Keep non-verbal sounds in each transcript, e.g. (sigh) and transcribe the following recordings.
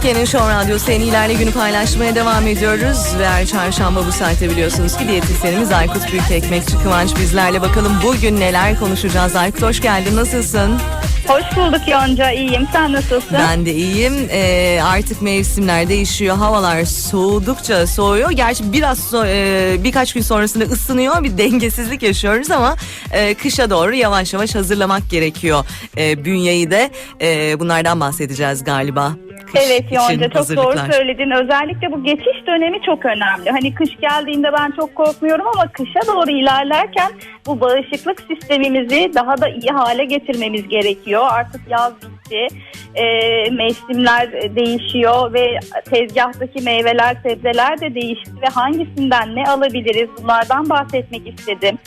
Türkiye'nin Show Radyosu en iyilerle günü paylaşmaya devam ediyoruz. Ve her çarşamba bu saatte biliyorsunuz ki diyetisyenimiz Aykut Büyükekmekçi Kıvanç bizlerle. Bakalım bugün neler konuşacağız. Aykut hoş geldin. Nasılsın? Hoş bulduk Yonca. İyiyim. Sen nasılsın? Ben de iyiyim. Ee, artık mevsimler değişiyor. Havalar soğudukça soğuyor. Gerçi biraz so- e, birkaç gün sonrasında ısınıyor. Bir dengesizlik yaşıyoruz ama e, kışa doğru yavaş yavaş hazırlamak gerekiyor. E, bünyeyi de e, bunlardan bahsedeceğiz galiba. Kış Evet için Yonca çok hazırlıklar. doğru söyledin. Özellikle bu geçiş dönemi çok önemli. Hani kış geldiğinde ben çok korkmuyorum ama kışa doğru ilerlerken bu bağışıklık sistemimizi daha da iyi hale getirmemiz gerekiyor. Artık yaz bitti. Ee, mevsimler değişiyor ve tezgahtaki meyveler, sebzeler de değişti ve hangisinden ne alabiliriz bunlardan bahsetmek istedim.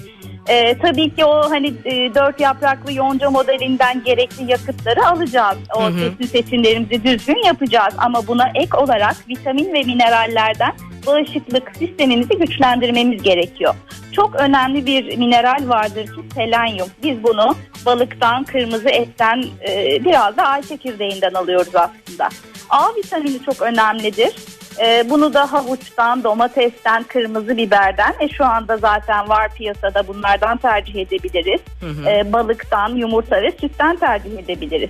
Ee, tabii ki o hani e, dört yapraklı yonca modelinden gerekli yakıtları alacağız. O Hı hı. besin seçimlerimizi düzgün yapacağız ama buna ek olarak vitamin ve minerallerden bağışıklık sistemimizi güçlendirmemiz gerekiyor. Çok önemli bir mineral vardır ki selenyum. Biz bunu balıktan, kırmızı etten, e, biraz da ay çekirdeğinden alıyoruz aslında. A vitamini çok önemlidir. Ee, bunu da havuçtan, domatesten, kırmızı biberden ve şu anda zaten var piyasada bunlardan tercih edebiliriz. Hı hı. Ee, balıktan, yumurta ve sütten tercih edebiliriz.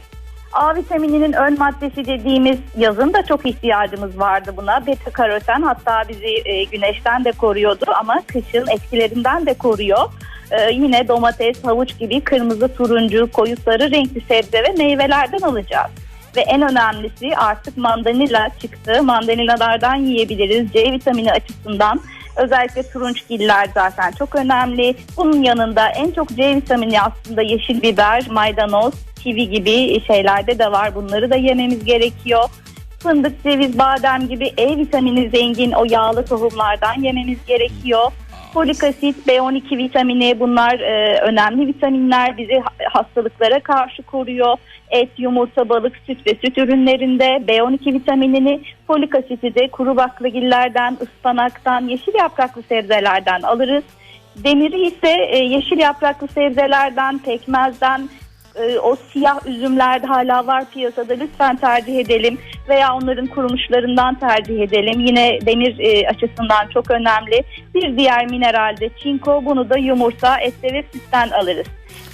A vitamininin ön maddesi dediğimiz yazın da çok ihtiyacımız vardı buna. Beta karoten hatta bizi e, güneşten de koruyordu ama kışın etkilerinden de koruyor. Ee, yine domates, havuç gibi kırmızı, turuncu, koyu sarı renkli sebze ve meyvelerden alacağız. Ve en önemlisi artık mandalina çıktı. Mandalinalardan yiyebiliriz. C vitamini açısından özellikle turunçgiller zaten çok önemli. Bunun yanında en çok C vitamini aslında yeşil biber, maydanoz, kivi gibi şeylerde de var. Bunları da yememiz gerekiyor. Fındık, ceviz, badem gibi E vitamini zengin o yağlı tohumlardan yememiz gerekiyor. Folik asit, B12 vitamini bunlar e, önemli vitaminler bizi ha- hastalıklara karşı koruyor. Et, yumurta, balık, süt ve süt ürünlerinde B12 vitaminini, folik asiti de kuru baklagillerden, ıspanaktan, yeşil yapraklı sebzelerden alırız. Demiri ise e, yeşil yapraklı sebzelerden, pekmezden, e, o siyah üzümler de hala var piyasada lütfen tercih edelim veya onların kurumuşlarından tercih edelim. Yine demir e, açısından çok önemli. Bir diğer mineral de çinko bunu da yumurta, ette ve sütten alırız.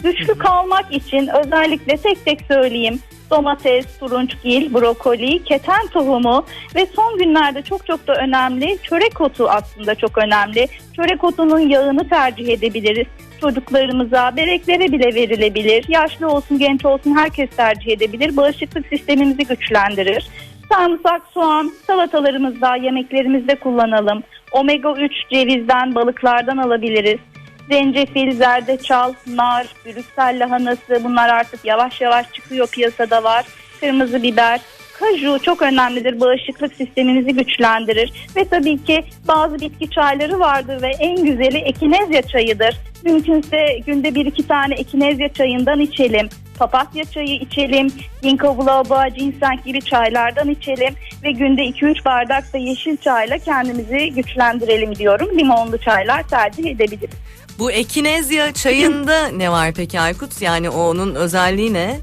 Güçlü kalmak için özellikle tek tek söyleyeyim. Domates, turunçgil, brokoli, keten tohumu ve son günlerde çok çok da önemli çörek otu aslında çok önemli. Çörek otunun yağını tercih edebiliriz çocuklarımıza, bebeklere bile verilebilir. Yaşlı olsun, genç olsun herkes tercih edebilir. Bağışıklık sistemimizi güçlendirir. Sarımsak, soğan, salatalarımızda, yemeklerimizde kullanalım. Omega 3 cevizden, balıklardan alabiliriz. Zencefil, zerdeçal, nar, brüksel lahanası bunlar artık yavaş yavaş çıkıyor piyasada var. Kırmızı biber, Kaju çok önemlidir. Bağışıklık sisteminizi güçlendirir. Ve tabii ki bazı bitki çayları vardır ve en güzeli ekinezya çayıdır. Mümkünse günde bir iki tane ekinezya çayından içelim. Papatya çayı içelim. Ginkgo biloba, ginseng gibi çaylardan içelim. Ve günde 2-3 bardak da yeşil çayla kendimizi güçlendirelim diyorum. Limonlu çaylar tercih edebiliriz. Bu ekinezya çayında ne var peki Aykut? Yani onun özelliği ne?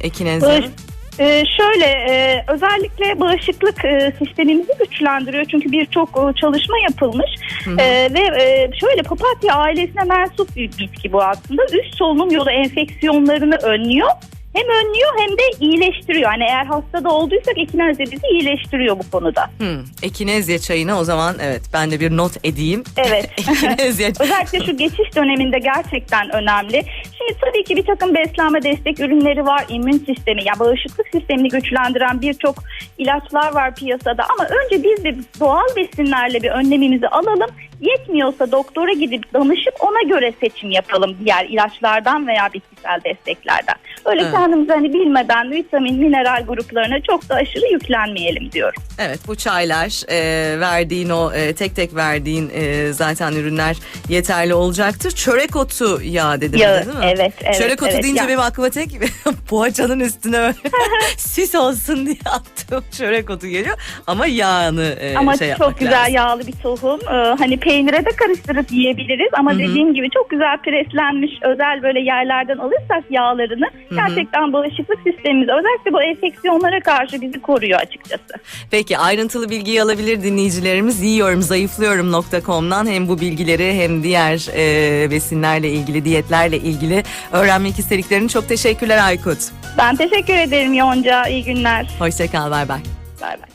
Ekinezya. Bağış- Ee, şöyle e, özellikle bağışıklık e, sistemimizi güçlendiriyor çünkü birçok e, çalışma yapılmış E, ve e, şöyle papatya ailesine mensup bir bitki bu aslında üst solunum yolu enfeksiyonlarını önlüyor hem önlüyor hem de iyileştiriyor yani eğer hastada olduysak ekinezya bizi iyileştiriyor bu konuda. Hmm, ekinezya çayına o zaman evet ben de bir not edeyim. Evet. (laughs) ekinezya (laughs) Özellikle şu geçiş döneminde gerçekten önemli. Şimdi tabii ki bir takım beslenme destek ürünleri var. İmmün sistemi, ya bağışıklık sistemini güçlendiren birçok ilaçlar var piyasada. Ama önce biz de doğal besinlerle bir önlemimizi alalım. Yetmiyorsa doktora gidip danışıp ona göre seçim yapalım diğer ilaçlardan veya bitkisel desteklerden. Öyle Evet. kendimizi hani bilmeden vitamin, mineral gruplarına çok da aşırı yüklenmeyelim diyorum. Evet bu çaylar e, verdiğin o e, tek tek verdiğin e, zaten ürünler yeterli olacaktır. Çörek otu yağı dedim Yağı, değil mi? evet, evet, Çörek otu evet, deyince ya. benim aklıma tek (laughs) poğaçanın üstüne böyle (laughs) sis olsun diye (laughs) attığım çörek otu geliyor. Ama yağını e, Ama şey çok güzel lazım. yağlı bir tohum. Ee, hani peynire de karıştırıp yiyebiliriz ama dediğim gibi çok güzel preslenmiş özel böyle yerlerden alırsak yağlarını gerçekten bağışıklık sistemimiz özellikle bu enfeksiyonlara karşı bizi koruyor açıkçası. Peki ayrıntılı bilgiyi alabilir dinleyicilerimiz yiyorumzayıflıyorum.com'dan hem bu bilgileri hem diğer e, besinlerle ilgili diyetlerle ilgili öğrenmek istediklerini çok teşekkürler Aykut. Ben teşekkür ederim Yonca. İyi günler. Hoşçakal bay bay. Bay bay.